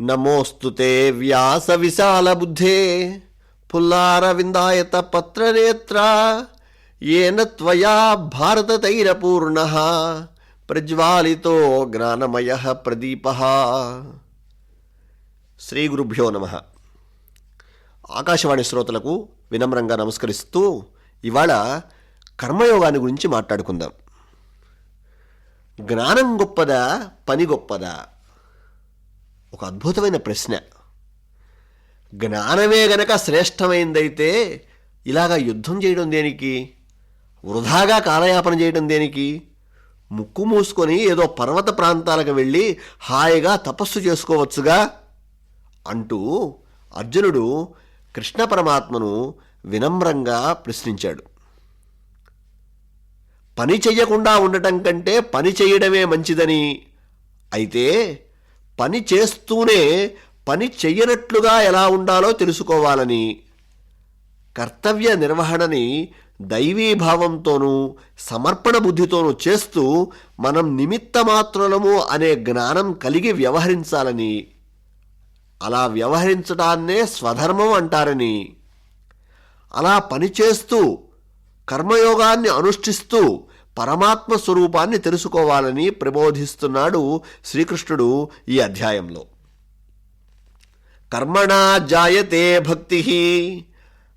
నమోస్తుతే వ్యాస విశాల బుద్ధే పుల్లారవిందాయత పత్రనేత్ర ఏన త్వయా భారతతైరపూర్ణ ప్రజ్వాలితో జ్ఞానమయ ప్రదీప. శ్రీ గురుభ్యో నమ. ఆకాశవాణి శ్రోతలకు వినమ్రంగా నమస్కరిస్తూ ఇవాళ కర్మయోగాన్ని గురించి మాట్లాడుకుందాం. జ్ఞానం గొప్పదా పని గొప్పదా? ఒక అద్భుతమైన ప్రశ్న. జ్ఞానమే గనక శ్రేష్టమైందైతే ఇలాగా యుద్ధం చేయడం దేనికి? వృధాగా కాలయాపన చేయడం దేనికి? ముక్కు మూసుకొని ఏదో పర్వత ప్రాంతాలకు వెళ్ళి హాయిగా తపస్సు చేసుకోవచ్చుగా? అంటూ అర్జునుడు కృష్ణ పరమాత్మను వినమ్రంగా ప్రశ్నించాడు. పని చెయ్యకుండా ఉండటం కంటే పని చేయడమే మంచిదని. అయితే పని చేస్తూనే పని చెయ్యనట్లుగా ఎలా ఉండాలో తెలుసుకోవాలని కర్తవ్య నిర్వహణని దైవీభావంతోనూ సమర్పణ బుద్ధితోనూ చేస్తూ మనం నిమిత్తమాత్రులము అనే జ్ఞానం కలిగి వ్యవహరించాలని. అలా వ్యవహరించడాన్నే స్వధర్మం అంటారని. అలా పనిచేస్తూ కర్మయోగాన్ని అనుష్ఠిస్తూ పరమాత్మ స్వరూపాన్ని తెలుసుకోవాలని ప్రబోధిస్తున్నాడు శ్రీకృష్ణుడు ఈ అధ్యాయంలో. కర్మణా జాయతే భక్తి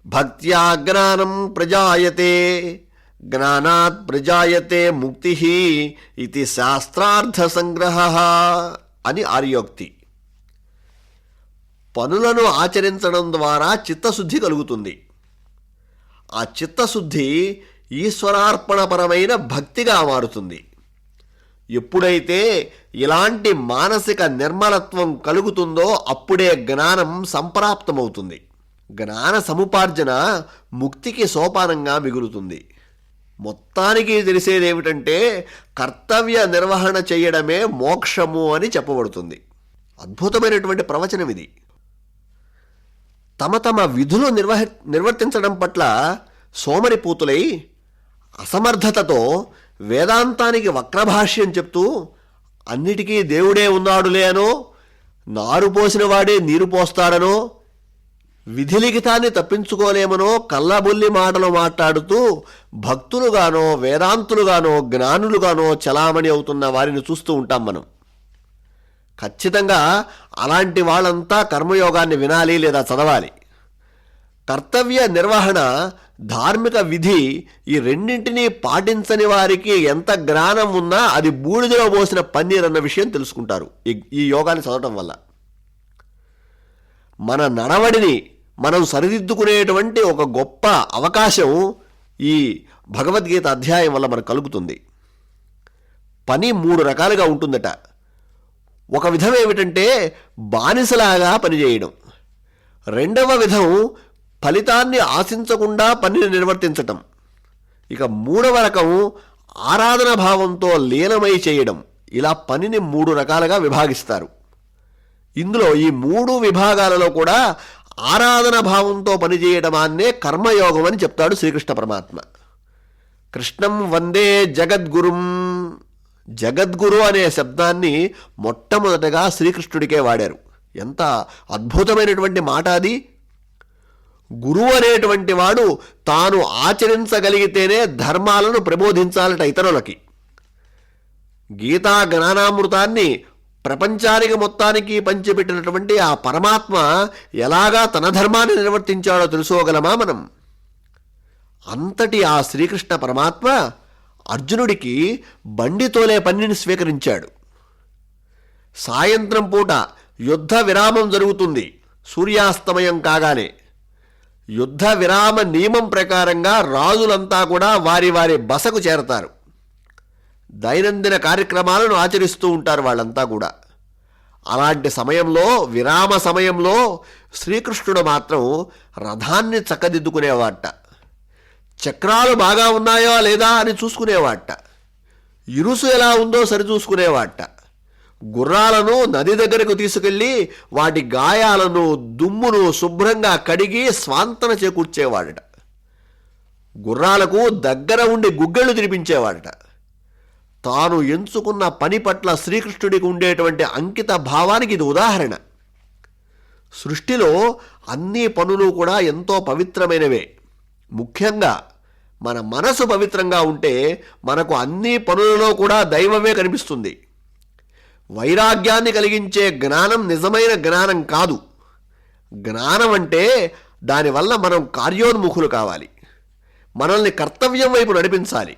భక్త్యా జ్ఞానం ప్రజాయతే జ్ఞానాత్ ప్రజాయతే ముక్తి ఇది శాస్త్రార్థ సంగ్రహ అని ఆర్యోక్తి. పనులను ఆచరించడం ద్వారా చిత్తశుద్ధి కలుగుతుంది. ఆ చిత్తశుద్ధి ఈశ్వరార్పణపరమైన భక్తిగా మారుతుంది. ఎప్పుడైతే ఇలాంటి మానసిక నిర్మలత్వం కలుగుతుందో అప్పుడే జ్ఞానం సంప్రాప్తమవుతుంది. జ్ఞాన సముపార్జన ముక్తికి సోపానంగా మిగులుతుంది. మొత్తానికి తెలిసేదేమిటంటే కర్తవ్య నిర్వహణ చేయడమే మోక్షము అని చెప్పబడుతుంది. అద్భుతమైనటువంటి ప్రవచనం ఇది. తమ తమ విధులు నిర్వహ నిర్వర్తించడం పట్ల సోమరిపోతులై అసమర్థతతో వేదాంతానికి వక్రభాష్యం చెప్తూ అన్నిటికీ దేవుడే ఉన్నాడులే అనో నారు పోసిన వాడే నీరు పోస్తాడనో విధిలిఖితాన్ని తప్పించుకోలేమనో కళ్ళబుల్లి మాటలు మాట్లాడుతూ భక్తులుగానో వేదాంతులుగానో జ్ఞానులుగానో చలామణి అవుతున్న వారిని చూస్తూ ఉంటాం మనం. ఖచ్చితంగా అలాంటి వాళ్ళంతా కర్మయోగాన్ని వినాలి లేదా చదవాలి. కర్తవ్య నిర్వహణ ధార్మిక విధి ఈ రెండింటినీ పాటించని వారికి ఎంత జ్ఞానం ఉన్నా అది బూడిదలో పోసిన పన్నీర్ అన్న విషయం తెలుసుకుంటారు ఈ ఈ యోగాన్ని చదవటం వల్ల. మన నడవడిని మనం సరిదిద్దుకునేటువంటి ఒక గొప్ప అవకాశం ఈ భగవద్గీత అధ్యాయం వల్ల మనకు కలుగుతుంది. పని మూడు రకాలుగా ఉంటుందట. ఒక విధం ఏమిటంటే బానిసలాగా పనిచేయడం. రెండవ విధం ఫలితాన్ని ఆశించకుండా పనిని నిర్వర్తించటం. ఇక మూడవ రకం ఆరాధన భావంతో లీనమై చేయడం. ఇలా పనిని మూడు రకాలుగా విభాగిస్తారు. ఇందులో ఈ మూడు విభాగాలలో కూడా ఆరాధన భావంతో పనిచేయడమాన్నే కర్మయోగం అని చెప్తాడు శ్రీకృష్ణ పరమాత్మ. కృష్ణం వందే జగద్గురుం. జగద్గురు అనే శబ్దాన్ని మొట్టమొదటగా శ్రీకృష్ణుడికే వాడారు. ఎంత అద్భుతమైనటువంటి మాట అది. గురువు అనేటువంటి వాడు తాను ఆచరించగలిగితేనే ధర్మాలను ప్రబోధించాలట ఇతరులకి. గీతా జ్ఞానామృతాన్ని ప్రపంచానికి మొత్తానికి పంచిపెట్టినటువంటి ఆ పరమాత్మ ఎలాగా తన ధర్మాన్ని నిర్వర్తించాడో తెలుసుకోగలమా మనం? అంతటి ఆ శ్రీకృష్ణ పరమాత్మ అర్జునుడికి బండితోలే పనిని స్వీకరించాడు. సాయంత్రం పూట యుద్ధ విరామం జరుగుతుంది. సూర్యాస్తమయం కాగానే. యుద్ధ విరామ నియమం ప్రకారంగా రాజులంతా కూడా వారి వారి బసకు చేరతారు. దైనందిన కార్యక్రమాలను ఆచరిస్తూ ఉంటారు వాళ్ళంతా కూడా. అలాంటి సమయంలో విరామ సమయంలో శ్రీకృష్ణుడు మాత్రం రథాన్ని చక్కదిద్దుకునేవాట. చక్రాలు బాగా ఉన్నాయో లేదా అని చూసుకునేవాట. ఇరుసు ఎలా ఉందో సరిచూసుకునేవాట. గుర్రాలను నది దగ్గరకు తీసుకెళ్ళి వాటి గాయాలను దుమ్మును శుభ్రంగా కడిగి స్వాంతన చేకూర్చేవాడట. గుర్రాలకు దగ్గర ఉండి గుగ్గళ్ళు తినిపించేవాడట. తాను ఎంచుకున్న పని పట్ల శ్రీకృష్ణుడికి ఉండేటువంటి అంకిత భావానికి ఇది ఉదాహరణ. సృష్టిలో అన్ని పనులు కూడా ఎంతో పవిత్రమైనవే. ముఖ్యంగా మన మనసు పవిత్రంగా ఉంటే మనకు అన్ని పనులలో కూడా దైవమే కనిపిస్తుంది. వైరాగ్యాన్ని కలిగించే జ్ఞానం నిజమైన జ్ఞానం కాదు. జ్ఞానం అంటే దానివల్ల మనం కార్యోన్ముఖులు కావాలి. మనల్ని కర్తవ్యం వైపు నడిపించాలి.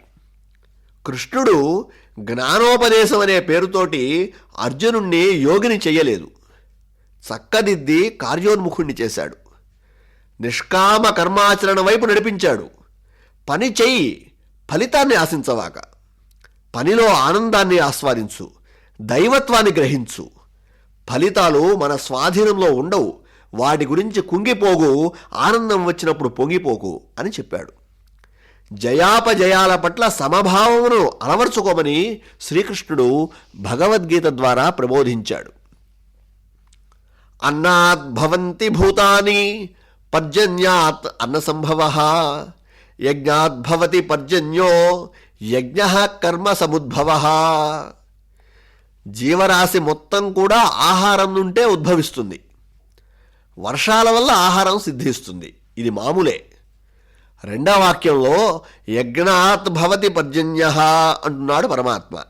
కృష్ణుడు జ్ఞానోపదేశం అనే పేరుతోటి అర్జునుణ్ణి యోగిని చేయలేదు. చక్కదిద్ది కార్యోన్ముఖుణ్ణి చేశాడు. నిష్కామ కర్మాచరణ వైపు నడిపించాడు. పని చెయ్యి ఫలితాన్ని ఆశించవాక. పనిలో ఆనందాన్ని ఆస్వాదించు. దైవత్వాన్ని గ్రహించు. ఫలితాలు మన స్వాధీనంలో ఉండవు. వాటి గురించి కుంగిపోగు ఆనందం వచ్చినప్పుడు పొంగిపోకు అని చెప్పాడు. జయాపజయాల పట్ల సమభావమును అలవర్చుకోమని శ్రీకృష్ణుడు భగవద్గీత ద్వారా ప్రబోధించాడు. అన్నాత్ భవంతి భూతాని పర్జన్యాత్ అన్న సంభవ యజ్ఞాద్భవతి పర్జన్యో యజ్ఞ కర్మ సముద్భవ. జీవరాశి మొత్తం కూడా ఆహారం నుండే ఉద్భవిస్తుంది. వర్షాల వల్ల ఆహారం సిద్ధిస్తుంది. ఇది మామూలే. రెండవ వాక్యంలో యజ్ఞాత్ భవతి పర్జన్య అంటున్నాడు పరమాత్మ.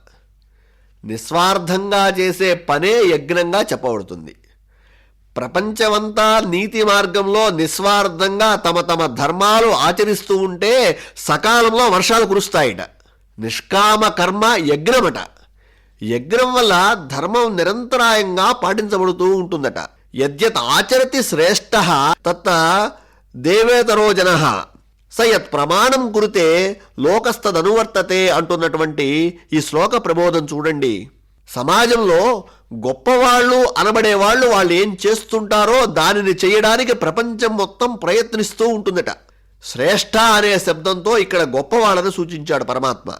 నిస్వార్థంగా చేసే పనే యజ్ఞంగా చెప్పబడుతుంది. ప్రపంచమంతా నీతి మార్గంలో నిస్వార్థంగా తమ తమ ధర్మాలు ఆచరిస్తూ ఉంటే సకాలంలో వర్షాలు కురుస్తాయిట. నిష్కామ కర్మ యజ్ఞమట. యజ్ఞం వల్ల ధర్మం నిరంతరాయంగా పాటించబడుతూ ఉంటుందట. యద్యత్ ఆచరతి శ్రేష్ఠ తత్త దేవేతరో జన. స యత్ ప్రమాణం కురితే లోకస్తదనువర్తతే అంటున్నటువంటి ఈ శ్లోక ప్రబోధం చూడండి. సమాజంలో గొప్పవాళ్ళు అనబడే వాళ్ళు వాళ్ళు ఏం చేస్తుంటారో దానిని చేయడానికి ప్రపంచం మొత్తం ప్రయత్నిస్తూ ఉంటుందట. శ్రేష్ఠ అనే శబ్దంతో ఇక్కడ గొప్పవాళ్ళని సూచించాడు పరమాత్మ.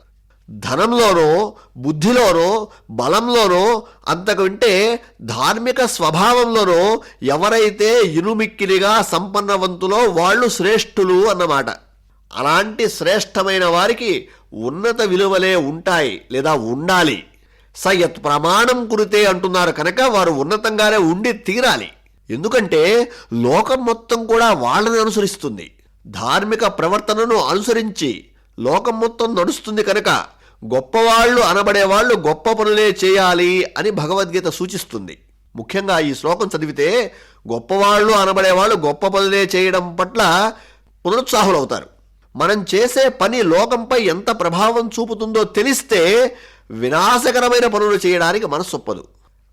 ధనంలోనో బుద్ధిలోనో బలంలోనో అంతకంటే ధార్మిక స్వభావంలోనో ఎవరైతే ఇనుమిక్కిలిగా సంపన్నవంతులో వాళ్ళు శ్రేష్ఠులు అన్నమాట. అలాంటి శ్రేష్టమైన వారికి ఉన్నత విలువలే ఉంటాయి లేదా ఉండాలి. సయత్ ప్రమాణం కురితే అంటున్నారు కనుక వారు ఉన్నతంగానే ఉండి తీరాలి. ఎందుకంటే లోకం మొత్తం కూడా వాళ్ళని అనుసరిస్తుంది. ధార్మిక ప్రవర్తనను అనుసరించి లోకం మొత్తం నడుస్తుంది కనుక గొప్పవాళ్ళు అనబడే వాళ్ళు గొప్ప పనులే చేయాలి అని భగవద్గీత సూచిస్తుంది. ముఖ్యంగా ఈ శ్లోకం చదివితే గొప్పవాళ్ళు అనబడే వాళ్ళు గొప్ప పనులే చేయడం పట్ల పునరుత్సాహులవుతారు. మనం చేసే పని లోకంపై ఎంత ప్రభావం చూపుతుందో తెలిస్తే వినాశకరమైన పనులు చేయడానికి మనసొప్పదు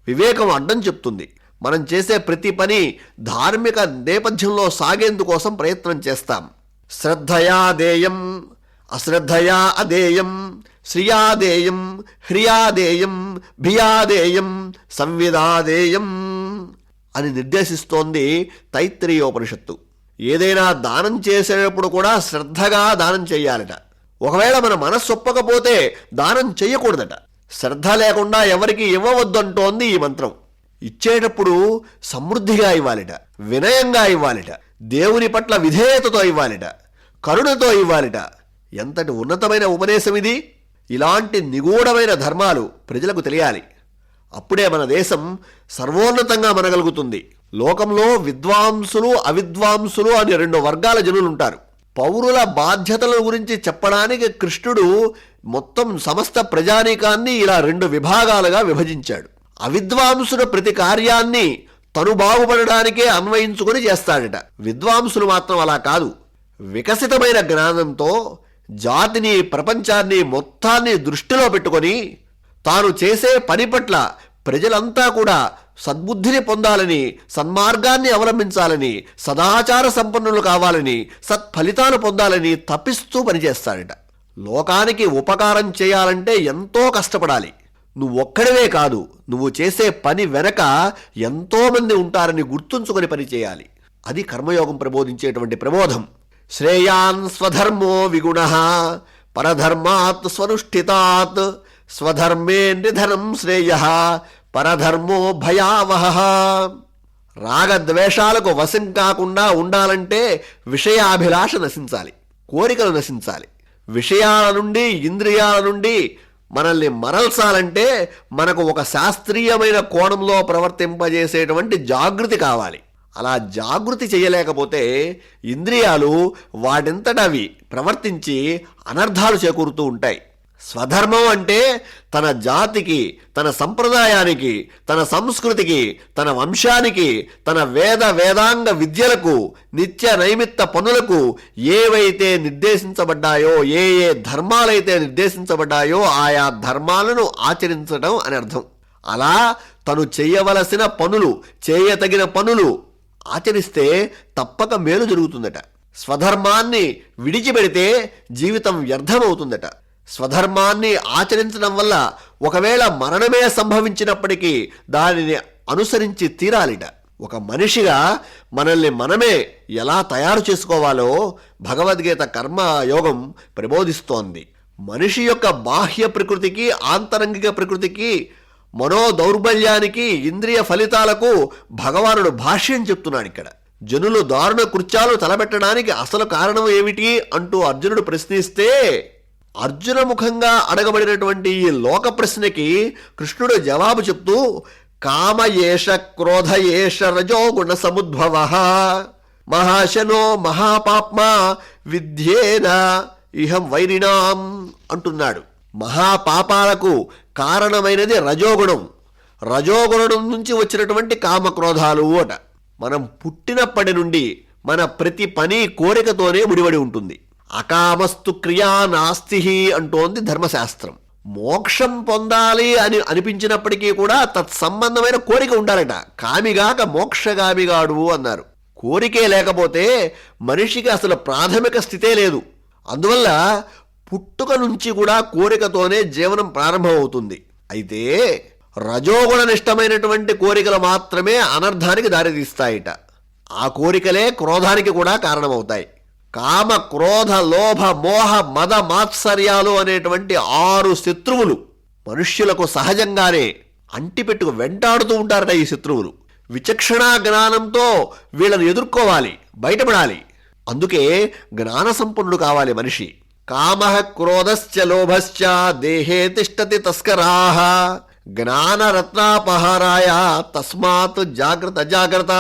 వివేకం అడ్డం చెప్తుంది. మనం చేసే ప్రతి పని ధార్మిక నేపథ్యంలో సాగేందుకోసం ప్రయత్నం చేస్తాం. శ్రద్ధయా దేయం అశ్రద్ధయా అదేయం శ్రియాదేయం హ్రియాదేయం భియాదేయం సంవిదాదేయం అని నిర్దేశిస్తోంది తైత్రీయోపనిషత్తు. ఏదైనా దానం చేసేటప్పుడు కూడా శ్రద్ధగా దానం చేయాలట. ఒకవేళ మన మనస్సు ఒప్పకపోతే దానం చెయ్యకూడదట శ్రద్ధ లేకుండా ఎవరికి ఇవ్వవద్దంటోంది ఈ మంత్రం. ఇచ్చేటప్పుడు సమృద్ధిగా ఇవ్వాలిట వినయంగా ఇవ్వాలిట దేవుని పట్ల విధేయతతో ఇవ్వాలిట కరుణతో ఇవ్వాలిట ఎంతటి ఉన్నతమైన ఉపదేశం ఇది? ఇలాంటి నిగూఢమైన ధర్మాలు ప్రజలకు తెలియాలి. అప్పుడే మన దేశం సర్వోన్నతంగా మనగలుగుతుంది. లోకంలో విద్వాంసులు అవిద్వాంసులు అని రెండు వర్గాల జనులుంటారు. పౌరుల బాధ్యతల గురించి చెప్పడానికి కృష్ణుడు మొత్తం సమస్త ప్రజానీకాన్ని ఇలా రెండు విభాగాలుగా విభజించాడు. అవిద్వాంసుడు ప్రతి కార్యాన్ని తను బాగుపడడానికే అన్వయించుకొని చేస్తాడట. విద్వాంసులు మాత్రం అలా కాదు. వికసితమైన జ్ఞానంతో జాతిని ప్రపంచాన్ని మొత్తాన్ని దృష్టిలో పెట్టుకొని తాను చేసే పని పట్ల ప్రజలంతా కూడా సద్బుద్ధిని పొందాలని సన్మార్గాన్ని అవలంబించాలని సదాచార సంపన్నులు కావాలని సత్ఫలితాలు పొందాలని తప్పిస్తూ పనిచేస్తాడట. లోకానికి ఉపకారం చేయాలంటే ఎంతో కష్టపడాలి. నువ్వు ఒక్కడివే కాదు నువ్వు చేసే పని వెనక ఎంతోమంది ఉంటారని గుర్తుంచుకొని పని చేయాలి. అది కర్మయోగం ప్రబోధించేటువంటి ప్రబోధం. శ్రేయాన్ స్వధర్మో విగుణ పరధర్మాత్ స్వనుష్ఠితాత్ స్వధర్మే నిధనం శ్రేయ పరధర్మో భయావహ. రాగద్వేషాలకు వశం కాకుండా ఉండాలంటే విషయాభిలాష నశించాలి కోరికలు నశించాలి. విషయాల నుండి ఇంద్రియాల నుండి మనల్ని మరల్చాలంటే మనకు ఒక శాస్త్రీయమైన కోణంలో ప్రవర్తింపజేసేటువంటి జాగృతి కావాలి. అలా జాగృతి చేయలేకపోతే ఇంద్రియాలు వాటింతటవి ప్రవర్తించి అనర్థాలు చేకూరుతూ ఉంటాయి. స్వధర్మం అంటే తన జాతికి తన సంప్రదాయానికి తన సంస్కృతికి తన వంశానికి తన వేద వేదాంగ విద్యలకు నిత్య నైమిత్త పనులకు ఏవైతే నిర్దేశించబడ్డాయో ఏ ఏ ధర్మాలైతే నిర్దేశించబడ్డాయో ఆయా ధర్మాలను ఆచరించడం అని అర్థం. అలా తను చేయవలసిన పనులు చేయతగిన పనులు ఆచరిస్తే తప్పక మేలు జరుగుతుందట. స్వధర్మాన్ని విడిచిపెడితే జీవితం వ్యర్థమవుతుందట. స్వధర్మాన్ని ఆచరించడం వల్ల ఒకవేళ మరణమే సంభవించినప్పటికీ దానిని అనుసరించి తీరాలిట. ఒక మనిషిగా మనల్ని మనమే ఎలా తయారు చేసుకోవాలో భగవద్గీత కర్మ యోగం ప్రబోధిస్తోంది. మనిషి యొక్క బాహ్య ప్రకృతికి ఆంతరంగిక ప్రకృతికి మనో దౌర్బల్యానికి ఇంద్రియ ఫలితాలకు భగవానుడు భాష్యం చెప్తున్నాడు ఇక్కడ. జనులు దారుణ కృత్యాలు తలబెట్టడానికి అసలు కారణం ఏమిటి అంటూ అర్జునుడు ప్రశ్నిస్తే అర్జున ముఖంగా అడగబడినటువంటి ఈ లోక ప్రశ్నకి కృష్ణుడు జవాబు చెప్తూ కామయేష క్రోధయేష రజోగుణ సముద్భవ మహాశనో మహాపాప్మా విద్యేన ఇహం వైరిణాం అంటున్నాడు. మహాపాపాలకు కారణమైనది రజోగుణం. రజోగుణం నుంచి వచ్చినటువంటి కామక్రోధాలు అట. మనం పుట్టినప్పటి నుండి మన ప్రతి పని కోరికతోనే ముడిపడి ఉంటుంది. అకామస్తు క్రియా నాస్తి అంటోంది ధర్మశాస్త్రం. మోక్షం పొందాలి అని అనిపించినప్పటికీ కూడా తత్సంబంధమైన కోరిక ఉండాలట. కామిగాక మోక్షగామిగాడు అన్నారు. కోరికే లేకపోతే మనిషికి అసలు ప్రాథమిక స్థితే లేదు. అందువల్ల పుట్టుక నుంచి కూడా కోరికతోనే జీవనం ప్రారంభమవుతుంది. అయితే రజోగుణనిష్టమైనటువంటి కోరికలు మాత్రమే అనర్థానికి దారితీస్తాయిట. ఆ కోరికలే క్రోధానికి కూడా కారణమవుతాయి. కామ క్రోధ లోభ మోహ మద మాత్సర్యాలు అనేటువంటి ఆరు శత్రువులు మనుష్యులకు సహజంగానే అంటిపెట్టుకు వెంటాడుతూ ఉంటారట ఈ శత్రువులు. విచక్షణా జ్ఞానంతో వీళ్ళని ఎదుర్కోవాలి బయటపడాలి. అందుకే జ్ఞాన సంపన్నుడు కావాలి మనిషి. కామ క్రోధశ్చ లోభశ్చ దేహే తిష్టతి తస్కరాహ జ్ఞానరత్నాపహారాయ తస్మాత్ జాగ్రత్త జాగ్రత్త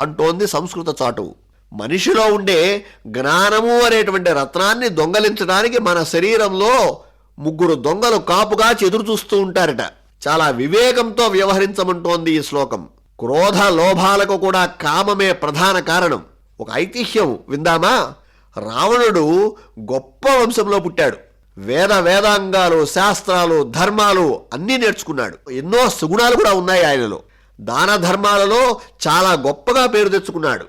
అంటోంది సంస్కృత చాటు. మనిషిలో ఉండే జ్ఞానము అనేటువంటి రత్నాన్ని దొంగలించడానికి మన శరీరంలో ముగ్గురు దొంగలు కాపుగా చెదురు చూస్తూ ఉంటారట. చాలా వివేకంతో వ్యవహరించమంటోంది ఈ శ్లోకం. క్రోధ లోభాలకు కూడా కామమే ప్రధాన కారణం. ఒక ఐతిహ్యం విందామా? రావణుడు గొప్ప వంశంలో పుట్టాడు. వేద వేదాంగాలు శాస్త్రాలు ధర్మాలు అన్నీ నేర్చుకున్నాడు. ఎన్నో సుగుణాలు కూడా ఉన్నాయి ఆయనలో. దాన ధర్మాలలో చాలా గొప్పగా పేరు తెచ్చుకున్నాడు.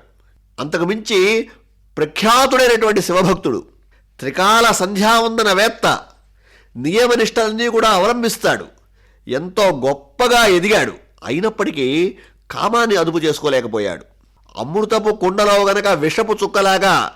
అంతకుమించి ప్రఖ్యాతుడైనటువంటి శివభక్తుడు. త్రికాల సంధ్యావందన వేత్త. నియమనిష్టలన్నీ కూడా అవలంబిస్తాడు. ఎంతో గొప్పగా ఎదిగాడు. అయినప్పటికీ కామాన్ని అదుపు చేసుకోలేకపోయాడు. అమృతపు కుండలో గనక విషపు చుక్కలాగా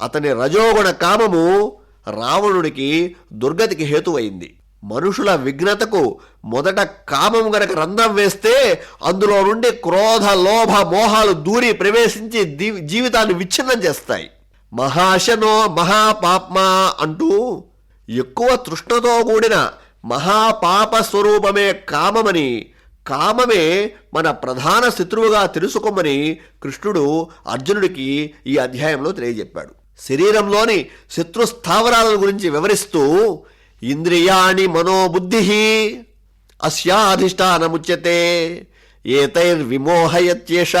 అతని రజోగుణ కామము రావణుడికి దుర్గతికి హేతువైంది. మనుషుల విఘ్నతకు మొదట కామం గనక రంధ్రం వేస్తే అందులో నుండి క్రోధ లోభ మోహాలు దూరి ప్రవేశించి దీ- జీవితాన్ని విచ్ఛిన్నం చేస్తాయి. మహాశనో మహాపాప్మా అంటూ ఎక్కువ తృష్ణతో కూడిన మహాపాప స్వరూపమే కామమని కామమే మన ప్రధాన శత్రువుగా తెలుసుకోమని కృష్ణుడు అర్జునుడికి ఈ అధ్యాయంలో తెలియజెప్పాడు. శరీరంలోని శత్రు స్థావరాల గురించి వివరిస్తూ ఇంద్రియాణి మనోబుద్ధి అస్యాధిష్టానముచ్యతే ఏతైర్విమోహయత్యేష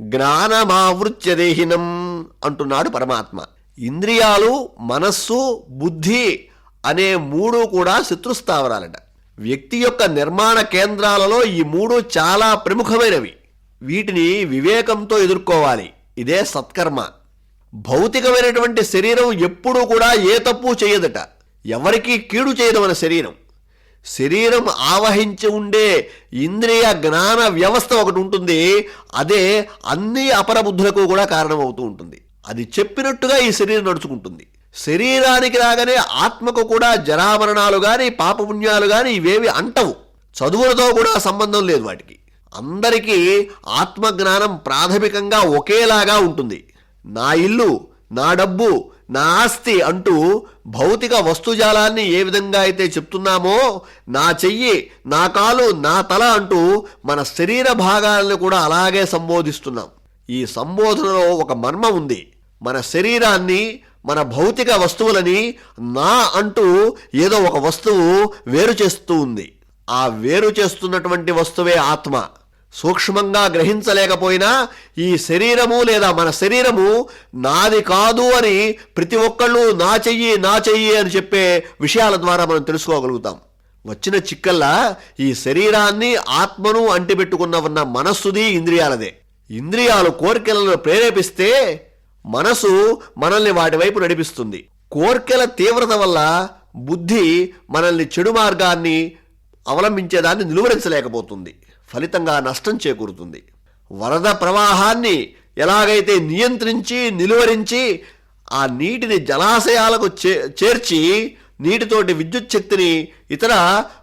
జ్ఞానమావృత్య దేహినం అంటున్నాడు పరమాత్మ. ఇంద్రియాలు మనస్సు బుద్ధి అనే మూడు కూడా శత్రుస్థావరాలట. వ్యక్తి యొక్క నిర్మాణ కేంద్రాలలో ఈ మూడు చాలా ప్రముఖమైనవి. వీటిని వివేకంతో ఎదుర్కోవాలి. ఇదే సత్కర్మ. భౌతికమైనటువంటి శరీరం ఎప్పుడూ కూడా ఏ తప్పు చేయదట. ఎవరికీ కీడు చేయదు మన శరీరం. శరీరం ఆవహించి ఉండే ఇంద్రియ జ్ఞాన వ్యవస్థ ఒకటి ఉంటుంది. అదే అన్ని అపరబుద్ధులకు కూడా కారణమవుతూ ఉంటుంది. అది చెప్పినట్టుగా ఈ శరీరం నడుచుకుంటుంది. శరీరానికి రాగానే ఆత్మకు కూడా జరామరణాలు కానీ పాపపుణ్యాలు కానీ ఇవేవి అంటవు. చదువులతో కూడా సంబంధం లేదు వాటికి. అందరికీ ఆత్మజ్ఞానం ప్రాథమికంగా ఒకేలాగా ఉంటుంది. నా ఇల్లు నా డబ్బు నా ఆస్తి అంటూ భౌతిక వస్తుజాలాన్ని ఏ విధంగా అయితే చెప్తున్నామో నా చెయ్యి నా కాలు నా తల అంటూ మన శరీర భాగాలను కూడా అలాగే సంబోధిస్తున్నాం. ఈ సంబోధనలో ఒక మర్మం ఉంది. మన శరీరాన్ని మన భౌతిక వస్తువులని నా అంటూ ఏదో ఒక వస్తువు వేరు చేస్తూ ఉంది. ఆ వేరు చేస్తున్నటువంటి వస్తువే ఆత్మ. సూక్ష్మంగా గ్రహించలేకపోయినా ఈ శరీరము లేదా మన శరీరము నాది కాదు అని ప్రతి ఒక్కళ్ళు నా చెయ్యి నా చెయ్యి అని చెప్పే విషయాల ద్వారా మనం తెలుసుకోగలుగుతాం. వచ్చిన చిక్కల్లా ఈ శరీరాన్ని ఆత్మను అంటిపెట్టుకున్న ఉన్న మనస్సుది ఇంద్రియాలదే. ఇంద్రియాలు కోరికలను ప్రేరేపిస్తే మనసు మనల్ని వాటి వైపు నడిపిస్తుంది. కోర్కెల తీవ్రత వల్ల బుద్ధి మనల్ని చెడు మార్గాన్ని అవలంబించేదాన్ని నిలువరించలేకపోతుంది. ఫలితంగా నష్టం చేకూరుతుంది. వరద ప్రవాహాన్ని ఎలాగైతే నియంత్రించి నిలువరించి ఆ నీటిని జలాశయాలకు చే చేర్చి నీటితోటి విద్యుత్ శక్తిని ఇతర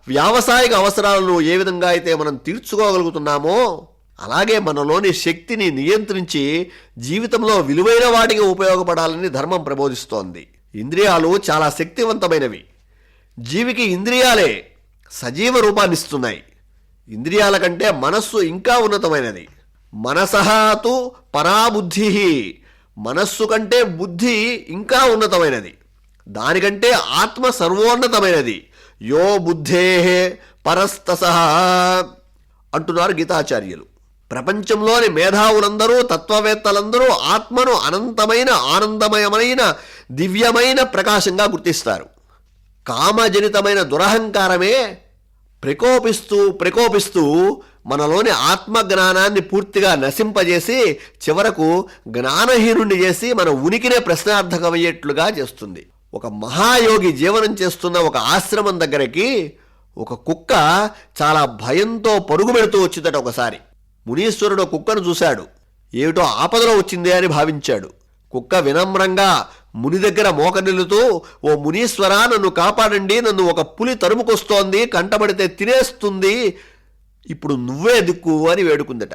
వ్యావసాయిక అవసరాలను ఏ విధంగా అయితే మనం తీర్చుకోగలుగుతున్నామో అలాగే మనలోని శక్తిని నియంత్రించి జీవితంలో విలువైన వాటికి ఉపయోగపడాలని ధర్మం ప్రబోధిస్తోంది. ఇంద్రియాలు చాలా శక్తివంతమైనవి. జీవికి ఇంద్రియాలే సజీవ రూపాన్నిస్తున్నాయి. ఇంద్రియాల కంటే మనస్సు ఇంకా ఉన్నతమైనది. మనసహాతు పరాబుద్ధి. మనస్సు కంటే బుద్ధి ఇంకా ఉన్నతమైనది. దానికంటే ఆత్మ సర్వోన్నతమైనది. యో బుద్ధే పరస్తస అంటున్నారు గీతాచార్యులు. ప్రపంచంలోని మేధావులందరూ తత్వవేత్తలందరూ ఆత్మను అనంతమైన ఆనందమయమైన దివ్యమైన ప్రకాశంగా గుర్తిస్తారు. కామజనితమైన దురహంకారమే ప్రకోపిస్తూ ప్రకోపిస్తూ మనలోని ఆత్మ జ్ఞానాన్ని పూర్తిగా నశింపజేసి చివరకు జ్ఞానహీనుణ్ణి చేసి మన ఉనికినే ప్రశ్నార్థకమయ్యేట్లుగా చేస్తుంది. ఒక మహాయోగి జీవనం చేస్తున్న ఒక ఆశ్రమం దగ్గరికి ఒక కుక్క చాలా భయంతో పరుగు పెడుతూ వచ్చిందట ఒకసారి. మునీశ్వరుడు కుక్కను చూశాడు. ఏమిటో ఆపదలో వచ్చిందే అని భావించాడు. కుక్క వినమ్రంగా ముని దగ్గర మోకనిల్లుతూ ఓ మునీశ్వరా నన్ను కాపాడండి నన్ను ఒక పులి తరుముకొస్తోంది కంటబడితే తినేస్తుంది ఇప్పుడు నువ్వే దిక్కు అని వేడుకుందట.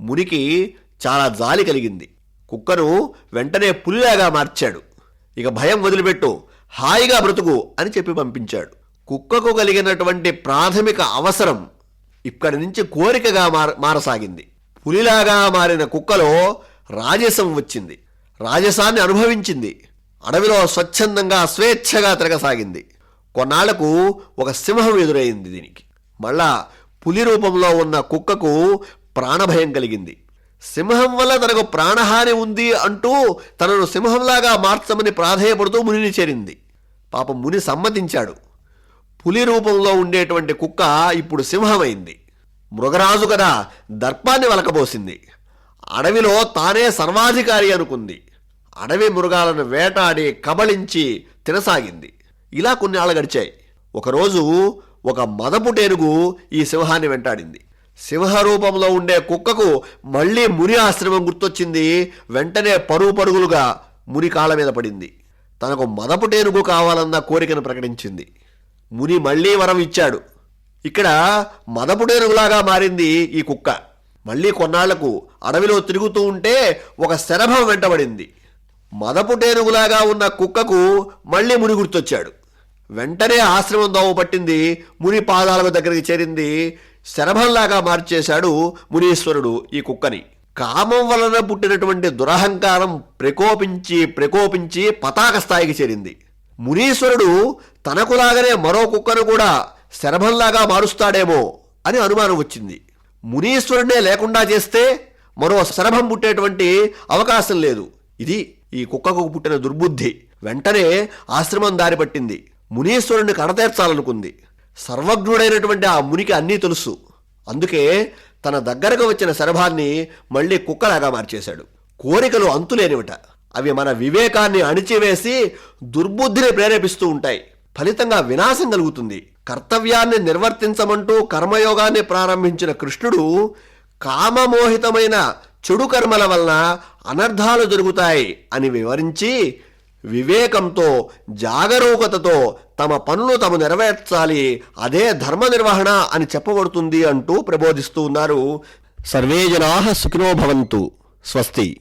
మునికి చాలా జాలి కలిగింది. కుక్కను వెంటనే పులిలాగా మార్చాడు. ఇక భయం వదిలిపెట్టు హాయిగా బ్రతుకు అని చెప్పి పంపించాడు. కుక్కకు కలిగినటువంటి ప్రాథమిక అవసరం ఇక్కడి నుంచి కోరికగా మార మారసాగింది. పులిలాగా మారిన కుక్కలో రాజసం వచ్చింది. రాజసాన్ని అనుభవించింది. అడవిలో స్వచ్ఛందంగా స్వేచ్ఛగా తిరగసాగింది. కొన్నాళ్ళకు ఒక సింహం ఎదురైంది దీనికి. మళ్ళా పులి రూపంలో ఉన్న కుక్కకు ప్రాణభయం కలిగింది. సింహం వల్ల తనకు ప్రాణహాని ఉంది అంటూ తనను సింహంలాగా మార్చమని ప్రాధేయపడుతూ మునిని చేరింది. పాపం ముని సమ్మతించాడు. పులి రూపంలో ఉండేటువంటి కుక్క ఇప్పుడు సింహమైంది. మృగరాజు కదా దర్పాన్ని వలకబోసింది. అడవిలో తానే సర్వాధికారి అనుకుంది. అడవి మృగాలను వేటాడి కబళించి తినసాగింది. ఇలా కొన్ని ఆళ్ళు గడిచాయి. ఒకరోజు ఒక మదపుటేనుగు ఈ సింహాన్ని వెంటాడింది. సింహ రూపంలో ఉండే కుక్కకు మళ్ళీ ముని ఆశ్రమం గుర్తొచ్చింది. వెంటనే పరుగు పరుగులుగా ముని కాళ్ళ మీద పడింది. తనకు మదపుటేనుగు కావాలన్న కోరికను ప్రకటించింది. ముని మళ్ళీ వరం ఇచ్చాడు. ఇక్కడ మదపుటేనుగులాగా మారింది ఈ కుక్క. మళ్ళీ కొన్నాళ్ళకు అడవిలో తిరుగుతూ ఉంటే ఒక శరభం వెంటబడింది. మదపుటేనుగులాగా ఉన్న కుక్కకు మళ్ళీ ముని గుర్తొచ్చాడు. వెంటనే ఆశ్రమం దోవ పట్టింది ముని పాదాలకు దగ్గరికి చేరింది శరభంలాగా మార్చేశాడు మునీశ్వరుడు ఈ కుక్కని. కామం వలన పుట్టినటువంటి దురహంకారం ప్రకోపించి ప్రకోపించి పతాక స్థాయికి చేరింది. మునీశ్వరుడు తనకులాగనే మరో కుక్కను కూడా శరభంలాగా మారుస్తాడేమో అని అనుమానం వచ్చింది. మునీశ్వరుడే లేకుండా చేస్తే మరో శరభం పుట్టేటువంటి అవకాశం లేదు. ఇది ఈ కుక్కకు పుట్టిన దుర్బుద్ధి. వెంటనే ఆశ్రమం దారి పట్టింది. మునీశ్వరుని కడతీర్చాలనుకుంది. సర్వజ్ఞుడైనటువంటి ఆ మునికి అన్నీ తెలుసు. అందుకే తన దగ్గరకు వచ్చిన శరభాన్ని మళ్ళీ కుక్కలాగా మార్చేశాడు. కోరికలు అంతులేనివిట. అవి మన వివేకాన్ని అణిచివేసి దుర్బుద్ధిని ప్రేరేపిస్తూ ఉంటాయి. ఫలితంగా వినాశం కలుగుతుంది. కర్తవ్యాన్ని నిర్వర్తించమంటూ కర్మయోగాన్ని ప్రారంభించిన కృష్ణుడు కామమోహితమైన చెడు కర్మల వలన అనర్థాలు జరుగుతాయి అని వివరించి వివేకంతో జాగరూకతతో తమ పనులు తాము నెరవేర్చాలి అదే ధర్మ నిర్వహణ అని చెప్పబడుతుంది అంటూ ప్రబోధిస్తూ ఉన్నారు. సర్వే జనా సుఖినో భవంతు. స్వస్తి.